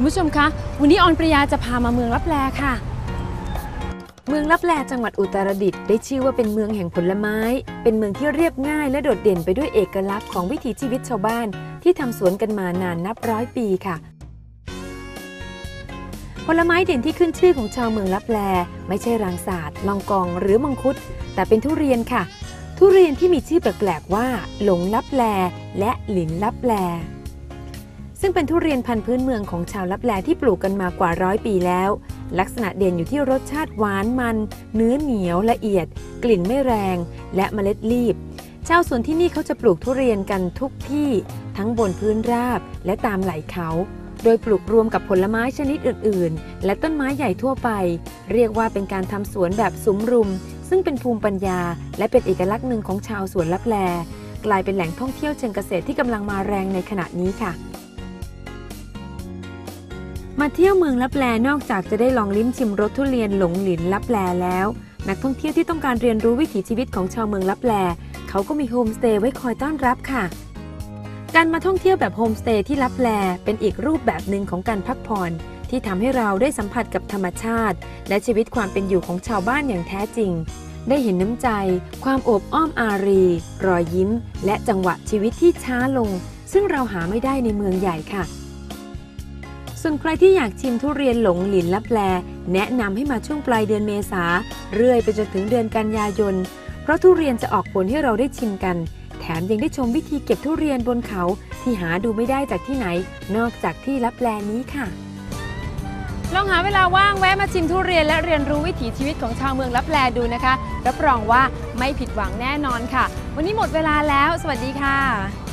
คุณผู้ชมคะ วันนี้ออนปริยาจะพามาเมืองลับแลค่ะ เมืองลับแลจังหวัดอุตรดิตถ์ได้ชื่อว่าเป็นเมืองแห่งผลไม้ เป็นเมืองที่เรียบง่ายและโดดเด่นไปด้วยเอกลักษณ์ของวิถีชีวิตชาวบ้าน ที่ทำสวนกันมานานนับร้อยปีค่ะ ผลไม้เด่นที่ขึ้นชื่อของชาวเมืองลับแล ไม่ใช่รังสาดลองกองหรือมังคุด แต่เป็นทุเรียนค่ะ ทุเรียนที่มีชื่อแปลกๆว่า หลงลับแลและหลินลับแล ซึ่งเป็นทุเรียนพันธุ์พื้นเมืองของชาวลับแลที่ปลูกกันมากว่าร้อยปีแล้ว ลักษณะเด่นอยู่ที่รสชาติหวานมัน เนื้อเหนียวละเอียด กลิ่นไม่แรง และเมล็ดรีบ ชาวสวนที่นี่เขาจะปลูกทุเรียนกันทุกที่ ทั้งบนพื้นราบและตามไหล่เขา โดยปลูกรวมกับผลไม้ชนิดอื่น ๆ และต้นไม้ใหญ่ทั่วไป เรียกว่าเป็นการทำสวนแบบสุมรุม ซึ่งเป็นภูมิปัญญา และเป็นเอกลักษณ์หนึ่งของชาวสวนลับแล กลายเป็นแหล่งท่องเที่ยวเชิงเกษตรที่กำลังมาแรงในขณะนี้ค่ะ มาเที่ยวเมืองลับแลนอกจากจะได้ลองลิ้มชิมรสทุเรียนหลงหลินลับแลแล้ว นักท่องเที่ยวที่ต้องการเรียนรู้วิถีชีวิตของชาวเมืองลับแลเขาก็มีโฮมสเตย์ไว้คอยต้อนรับค่ะ การมาท่องเที่ยวแบบโฮมสเตย์ที่ลับแลเป็นอีกรูปแบบหนึ่งของการพักผ่อนที่ทำให้เราได้สัมผัสกับธรรมชาติ และชีวิตความเป็นอยู่ของชาวบ้านอย่างแท้จริง ได้เห็นน้ำใจ ความโอบอ้อมอารี รอยยิ้ม และจังหวะชีวิตที่ช้าลง ซึ่งเราหาไม่ได้ในเมืองใหญ่ค่ะ ส่วนใครที่อยากชิมทุเรียนหลงหลินลับแล แนะนำให้มาช่วงปลายเดือนเมษา เรื่อยไปจนถึงเดือนกันยายน เพราะทุเรียนจะออกผลให้เราได้ชิมกัน แถมยังได้ชมวิธีเก็บทุเรียนบนเขาที่หาดูไม่ได้จากที่ไหน นอกจากที่ลับแลนี้ค่ะ ลองหาเวลาว่างแวะมาชิมทุเรียนและเรียนรู้วิถีชีวิตของชาวเมืองลับแลดูนะคะรับรองว่าไม่ผิดหวังแน่นอนค่ะ วันนี้หมดเวลาแล้ว สวัสดีค่ะ